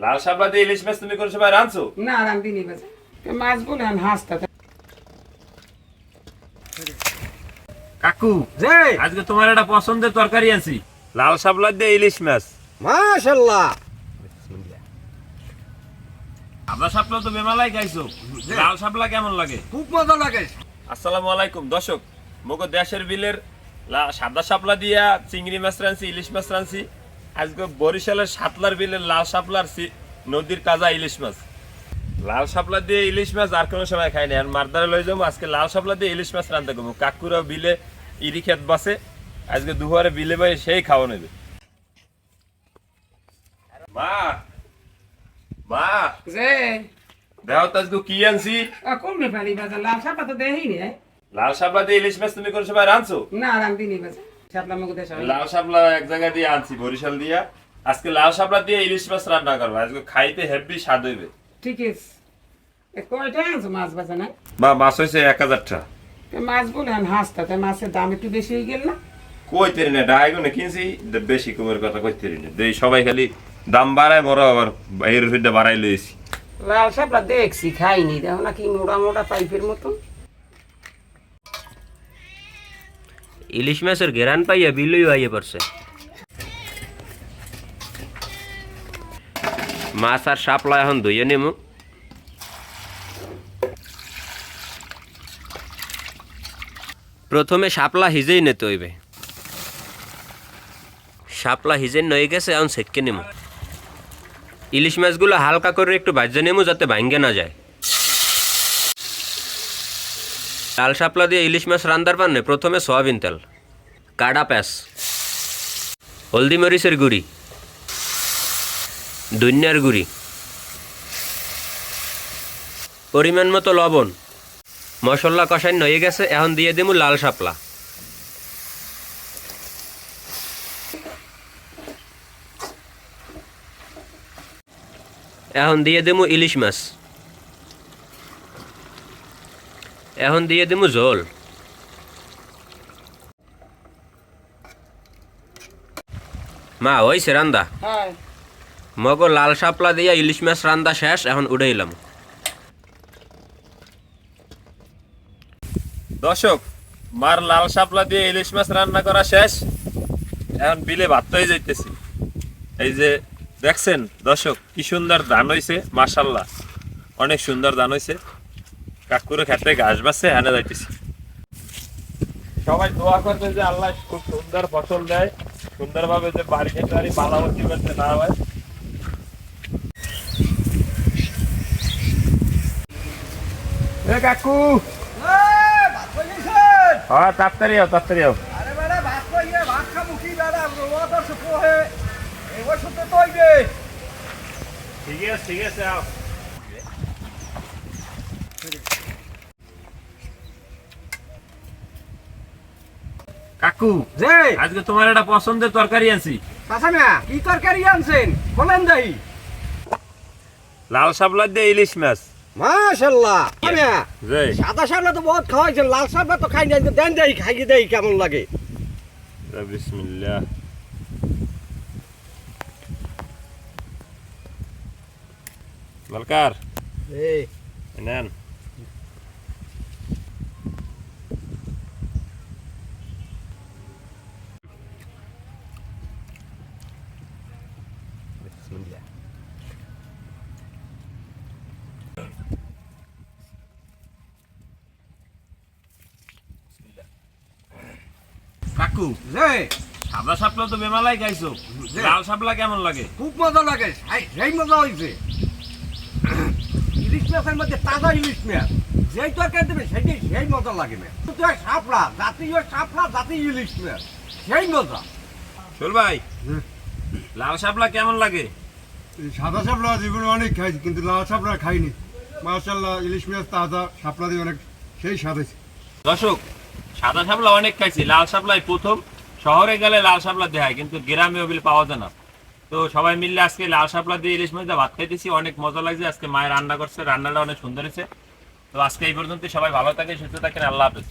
লাল শাপলা দিয়ে ইলিশ মাছ তুমি কোন সময় রাঁধছো? না বাজে। মাছ বলে আমি হাসতে কাকু যে! আজকে তোমার একটা পছন্দের তরকারি আনছি। লাল শাপলা দিয়ে ইলিশ মাছ। মাশাল্লাহ। আমরা শাপলা তো বেমালাই খাইছো। লাল শাপলা কেমন লাগে? খুব মজা লাগে। আসসালামু আলাইকুম দর্শক মোগো দেশের বিলের সাদা শাপলা দিয়া চিংড়ি মাছ রানছি ইলিশ মাছ রানছি আজকে বরিশালের সাতলার বিলের লাল শাপলার সি- নদীর তাজা ইলিশ মাছ। লাল শাপলা দিয়ে ইলিশ মাছ আর কোনো সময় খাইনি আর মারদারে লই যাব আজকে লাল শাপলা দিয়ে ইলিশ মাছ রান্না করব। কাকুরা বিলে ইরি খেত বাসে আজকে দুপুরে বিলে বাই সেই খাওয়া নেবে মা মা যে তো আজকে কি আনছি? কমবে পারি বাজার লাল সাপা তো দেখিনি লাল শাপলা দিয়ে ইলিশ মাছ তুমি কোন সময় রাঁধছো? না রান্ধিনি বাজে সাপলা মুখ দেশ লাল শাপলা এক জায়গা দিয়ে আনছি বরিশাল দিয়া। আজকে লাল শাপলা দিয়ে ইলিশ মাছ রান্না করব। আজকে খাইতে হেভি স্বাদ হইবে। ঠিক আছে। কয়টা আনছো? মাছ বাজা না? বা মাছ হয়েছে এক হাজারটা মাছ বলে আমি হাসতে মাছের দাম একটু বেশি হয়ে গেল না? কই তেরি না ডাইগুনে কিনছি। বেশি কমের কথা কই তেরি না। দেই সবাই খালি দাম বাড়ায় মরা আবার বাড়াই লইছি। লাল সাপলা দেখছি খাইনি। দেখো না কি মোটা মোটা পাইপের মতন। ইলিশ মাছের ঘেরান পাইয়া বিলই আইয়ে পড়ছে। মাছ আর শাপলা এখন ধুয়ে নেমু। প্রথমে শাপলা হিজেই নিতে হইবে। সাপলা হিজে নয়ে গেছে, এখন সেটকে নেমু। ইলিশ মাছগুলো হালকা করে একটু ভাজ্যা নেমু যাতে ভাঙ্গে না যায়। লাল শাপলা দিয়ে ইলিশ মাছ রান্দার পান্নে প্রথমে সয়াবিন তেল, কাডা প্যাঁচ হলদি মরিচের গুঁড়ি, ধনিয়ার গুঁড়ি, পরিমাণ মতো লবণ, মশলা কষাই নয়ে গেছে, এখন দিয়ে দেবো লাল শাপলা। এখন দিয়ে দেবো ইলিশ মাছ। এখন দিয়ে দেবো ঝোল। মা হইছে রান্দা। হ্যাঁ। মগ লাল শাপলা দিয়া ইলিশ মাছ রান্দা শেষ এখন উড়াইলাম দর্শক মার লাল শাপলা দিয়ে ইলিশ মাছ রান্না করা শেষ। এখন বিলে ভাত হয়ে যাইতেছি। এই যে দেখছেন দর্শক কি সুন্দর ধান হইছে মাশাল্লাহ। অনেক সুন্দর ধান হইছে। কাকুরে খেতে ঘাস বাসছে হানে যাইতেছি। সবাই দোয়া করতে যে আল্লাহ খুব সুন্দর ফসল দেয় সুন্দরভাবে যে বাড়ি খেতে পারি বালাবতি করতে না হয়। এ কাকু! হ্যাঁ তাড়াতাড়ি আও তাড়াতাড়ি আও। আরে বেড়া ভাত কইয়ে ভাত খাব কি বেড়া? রোয়াদার সে পোহে এবার শুতে তৈবে ঠিক আছে ঠিক আছে আও। কাকু যে আজকে তোমার একটা পছন্দের তরকারি আনছি। চাচা কি তরকারি আনছেন? বলেন দেই। লাল শাপলা দিয়ে ইলিশ মাছ। মাশাল্লাহ সাদা সাবলা তো বহুত খাওয়াইছেন লাল সাবলা তো খাই নাই দেন দেই খাইয়ে দেই কেমন লাগে? বিসমিল্লাহ। মালকার। এই নেন। কাকু। যে সাদা শাপলা তো বেমালাই খাইছো। লাল শাপলা কেমন লাগে? খুব মজা লাগে। সেই মজা হয়েছে ইলিশ মাছের মধ্যে তাজা ইলিশ মাছ। যেই তরকারি দেবে সেটাই সেই মজা লাগে না তো সাপলা জাতীয় সাপলা জাতীয় ইলিশ মাছ। সেই মজা। শোল ভাই লাল শাপলা কেমন লাগে? সাদা শাপলা জীবনে অনেক খাইছি কিন্তু লাল শাপলা খাইনি। মাশাল্লাহ ইলিশ মাছ তাজা শাপলা দিয়ে অনেক সেই স্বাদ হয়েছে। দর্শক সাদা শাপলা অনেক খাইছি, লাল শাপলাই প্রথম। শহরে গেলে লাল শাপলা দেয় কিন্তু গ্রামে ওগুলো পাওয়া যায় না। তো সবাই মিললে আজকে লাল শাপলা দিয়ে ইলিশ মাছ ভাত খাইতেছি, অনেক মজা লাগছে। আজকে মায়ের রান্না করছে, রান্নাটা অনেক সুন্দর হয়েছে। তো আজকে এই পর্যন্ত সবাই ভালো থাকে সুস্থ থাকেন, আল্লাহ হাফেজ।